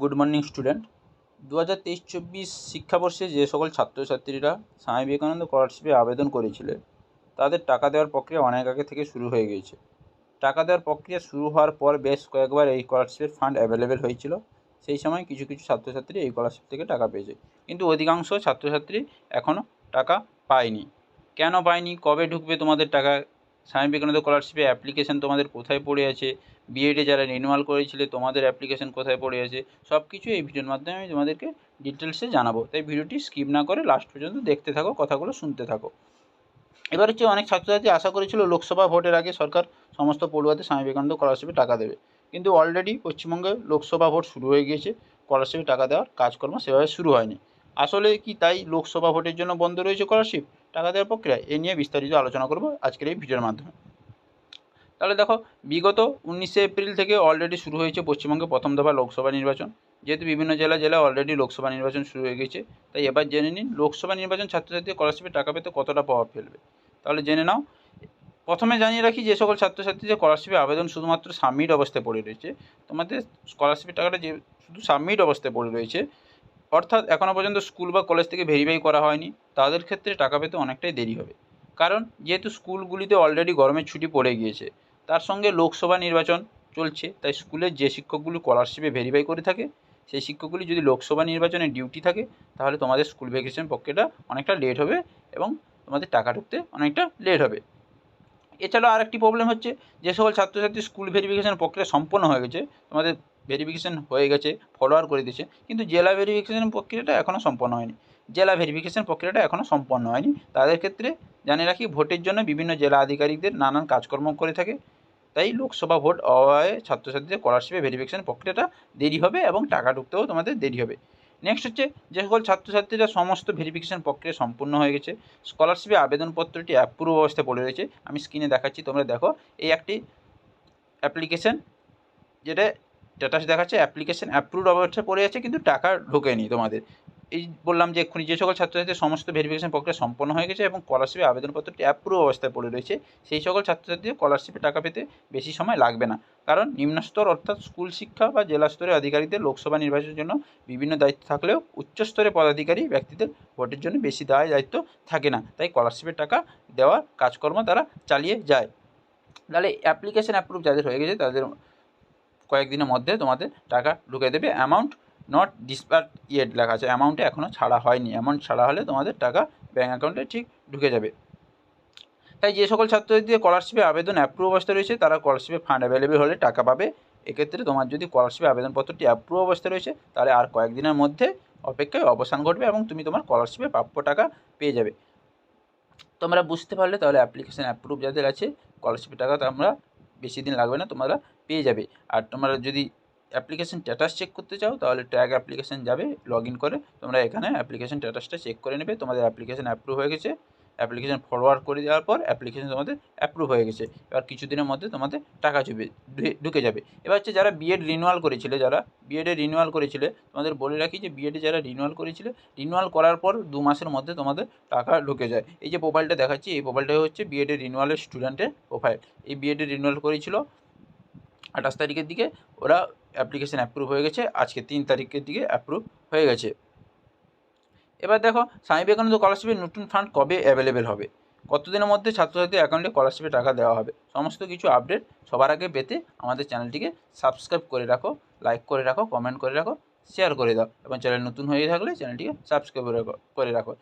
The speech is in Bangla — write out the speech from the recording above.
Good morning student. দু হাজার তেইশ চব্বিশ শিক্ষাবর্ষে যে সকল ছাত্রছাত্রীরা স্বামী বিবেকানন্দ স্কলারশিপে আবেদন করেছিলে, তাদের টাকা দেওয়ার প্রক্রিয়া অনেক আগে থেকে শুরু হয়ে গিয়েছে। টাকা দেওয়ার প্রক্রিয়া শুরু হওয়ার পর বেশ কয়েকবার এই স্কলারশিপের ফান্ড অ্যাভেলেবেল হয়েছিল। সেই সময় কিছু কিছু ছাত্রছাত্রী এই স্কলারশিপ থেকে টাকা পেয়েছে। কিন্তু অধিকাংশ ছাত্রছাত্রী এখনও টাকা পায়নি। কেন পায়নি? কবে ঢুকবে তোমাদের টাকা? স্বামী বিবেকানন্দ স্কলারশিপে অ্যাপ্লিকেশন তোমাদের কোথায় পড়ে আছে? বিএডে যারা রিনিউয়াল করেছিলে, তোমাদের অ্যাপ্লিকেশন কোথায় পড়ে আছে সব কিছু এই ভিডিওর মাধ্যমে আমি তোমাদেরকে ডিটেলসে জানাব। তাই ভিডিওটি স্কিপ না করে লাস্ট পর্যন্ত দেখতে থাকো, কথাগুলো শুনতে থাকো। এবার হচ্ছে অনেক ছাত্রছাত্রী আশা করেছিল লোকসভা ভোটের আগে সরকার সমস্ত পড়ুয়াদের স্বামী বিবেকানন্দ স্কলারশিপে টাকা দেবে। কিন্তু অলরেডি পশ্চিমবঙ্গে লোকসভা ভোট শুরু হয়ে গিয়েছে স্কলারশিপে টাকা দেওয়ার কাজকর্ম সেভাবে শুরু হয়নি। আসলে কি তাই লোকসভা ভোটের জন্য বন্ধ রয়েছে স্কলারশিপ টাকা দেওয়ার প্রক্রিয়া এ নিয়ে বিস্তারিত আলোচনা করব আজকের এই ভিডিওর মাধ্যমে। তাহলে দেখো, বিগত উনিশে এপ্রিল থেকে অলরেডি শুরু হয়েছে পশ্চিমবঙ্গে প্রথম দফা লোকসভা নির্বাচন। যেহেতু বিভিন্ন জেলা জেলা অলরেডি লোকসভা নির্বাচন শুরু হয়ে গেছে। তাই এবার জেনে নিন, লোকসভা নির্বাচন ছাত্রছাত্রী স্কলারশিপে টাকা পেতে কতটা প্রভাব ফেলবে? তাহলে জেনে নাও, প্রথমে জানিয়ে রাখি যে সকল ছাত্রছাত্রী যে স্কলারশিপে আবেদন শুধুমাত্র সাবমিট অবস্থায় পড়ে রয়েছে, তোমাদের স্কলারশিপের টাকাটা যে শুধু সাবমিট অবস্থায় পড়ে রয়েছে, অর্থাৎ এখনও পর্যন্ত স্কুল বা কলেজ থেকে ভেরিফাই করা হয়নি, তাদের ক্ষেত্রে টাকা পেতে অনেকটাই দেরি হবে। কারণ যেহেতু স্কুলগুলিতে অলরেডি গরমের ছুটি পড়ে গিয়েছে তার সঙ্গে লোকসভা নির্বাচন চলছে, তাই স্কুলের যে শিক্ষকগুলি স্কলারশিপে ভেরিফাই করে থাকে, সেই শিক্ষকগুলি যদি লোকসভা নির্বাচনে ডিউটি থাকে, তাহলে তোমাদের স্কুল ভ্যাকেশন প্রক্রিয়াটা অনেকটা লেট হবে এবং তোমাদের টাকা ঢুকতে অনেকটা লেট হবে। এছাড়াও আরেকটি প্রবলেম হচ্ছে, যে সকল ছাত্রছাত্রী স্কুল ভেরিফিকেশন প্রক্রিয়া সম্পন্ন হয়ে গেছে, তোমাদের ভেরিফিকেশন হয়ে গেছে ফলোয়ার করে দিয়েছে, কিন্তু জেলা ভেরিফিকেশন প্রক্রিয়াটা এখনও সম্পন্ন হয়নি। জেলা ভেরিফিকেশন প্রক্রিয়াটা এখনও সম্পন্ন হয়নি। তাদের ক্ষেত্রে জানিয়ে রাখি, ভোটের জন্য বিভিন্ন জেলা আধিকারিকদের নানান কাজকর্ম করে থাকে তাই লোকসভা ভোট অভাবে ছাত্রছাত্রীদের স্কলারশিপে ভেরিফিকেশন প্রক্রিয়াটা দেরি হবে এবং টাকা ঢুকতেও তোমাদের দেরি হবে। নেক্সট হচ্ছে, যে সকল ছাত্রছাত্রীরা সমস্ত ভেরিফিকেশন প্রক্রিয়া সম্পূর্ণ হয়ে গেছে স্কলারশিপে আবেদনপত্রটি অ্যাপ্রুভ অবস্থায় পড়ে রয়েছে। আমি স্ক্রিনে দেখাচ্ছি, তোমরা দেখো, এই একটি অ্যাপ্লিকেশন যেটা স্ট্যাটাস দেখাচ্ছে অ্যাপ্লিকেশন অ্যাপ্রুভ অবস্থায় পড়ে আছে, কিন্তু টাকা ঢোকেনি তোমাদের। এই বললাম যে এক্ষুনি যে সকল ছাত্রছাত্রীর সমস্ত ভেরিফিকেশন প্রক্রিয়া সম্পন্ন হয়ে গেছে এবং স্কলারশিপে আবেদনপত্রটি অ্যাপ্রুভ অবস্থায় পড়ে রয়েছে, সেই সকল ছাত্রছাত্রীদের স্কলারশিপে টাকা পেতে বেশি সময় লাগবে না। কারণ নিম্নস্তর অর্থাৎ স্কুল শিক্ষা বা জেলা স্তরের আধিকারিকদের লোকসভা নির্বাচনের জন্য বিভিন্ন দায়িত্ব থাকলেও উচ্চস্তরের পদাধিকারী ব্যক্তিদের ভোটের জন্য বেশি দায় দায়িত্ব থাকে না। তাই স্কলারশিপের টাকা দেওয়ার কাজকর্ম তারা চালিয়ে যায়। তাহলে অ্যাপ্লিকেশন অ্যাপ্রুভ যাদের হয়ে গেছে তাদের কয়েকদিনের মধ্যে তোমাদের টাকা ঢুকে দেবে। অ্যামাউন্ট নট ডিসপার ইয়েট লেখা আছে। অ্যামাউন্টে এখনও ছাড়া হয়নি। অ্যামাউন্ট ছাড়া হলে তোমাদের টাকা ব্যাঙ্ক অ্যাকাউন্টে ঠিক ঢুকে যাবে। তাই যে সকল ছাত্রছাত্রীদের স্কলারশিপে আবেদন অ্যাপ্রুভ অবস্থায় রয়েছে, তারা স্কলারশিপে ফান্ড অ্যাভেলেবেল হলে টাকা পাবে। এক্ষেত্রে তোমার যদি স্কলারশিপে আবেদনপত্রটি অ্যাপ্রুভ অবস্থায় রয়েছে, তাহলে আর কয়েকদিনের মধ্যে অপেক্ষায় অবসান ঘটবে এবং তুমি তোমার স্কলারশিপে প্রাপ্য টাকা পেয়ে যাবে। তোমরা বুঝতে পারলে তাহলে অ্যাপ্লিকেশান অ্যাপ্রুভ যাদের আছে স্কলারশিপের টাকা তোমরা বেশি দিন লাগবে না, তোমরা পেয়ে যাবে। আর তোমরা যদি অ্যাপ্লিকেশন স্ট্যাটাস চেক করতে চাও, তাহলে ট্র্যাক অ্যাপ্লিকেশন যাবে লগ করে তোমরা এখানে অ্যাপ্লিকেশন স্ট্যাটাসটা চেক করে নেবে। তোমাদের অ্যাপ্লিকেশন অ্যাপ্রুভ হয়ে গেছে। অ্যাপ্লিকেশন ফরওয়ার্ড করে দেওয়ার পর অ্যাপ্লিকেশন তোমাদের অ্যাপ্রুভ হয়ে গেছে। এবার কিছুদিনের মধ্যে তোমাদের টাকা চুবে, ঢুকে যাবে। এবার হচ্ছে যারা বিএড রিনিউয়াল করেছিলে, যারা বিএডে রিনুয়াল করেছিলে, তোমাদের বলে রাখি যে বিএডে যারা রিনুয়াল করেছিলে রিনুয়াল করার পর দু মাসের মধ্যে তোমাদের টাকা ঢুকে যায়। এই যে প্রোফাইলটা দেখাচ্ছি, এই প্রোফাইলটা হচ্ছে বিএডে রিনুয়ালের স্টুডেন্টের প্রোফাইল এই বিএডে রিনিউয়াল করেছিল আঠাশ তারিখের দিকে ওরা অ্যাপ্লিকেশান অ্যাপ্রুভ হয়ে গেছে, আজকে তিন তারিখের দিকে অ্যাপ্রুভ হয়ে গেছে। এবার দেখো, স্বামী বিবেকানন্দ স্কলারশিপের নতুন ফান্ড কবে অ্যাভেলেবেল হবে? কতদিনের মধ্যে ছাত্রছাত্রীর অ্যাকাউন্টে স্কলারশিপে টাকা দেওয়া হবে? সমস্ত কিছু আপডেট সবার আগে পেতে আমাদের চ্যানেলটিকে সাবস্ক্রাইব করে রাখো লাইক করে রাখো কমেন্ট করে রাখো শেয়ার করে দাও এবং চ্যানেল নতুন হয়ে থাকলে চ্যানেলটিকে সাবস্ক্রাইব করে রাখো।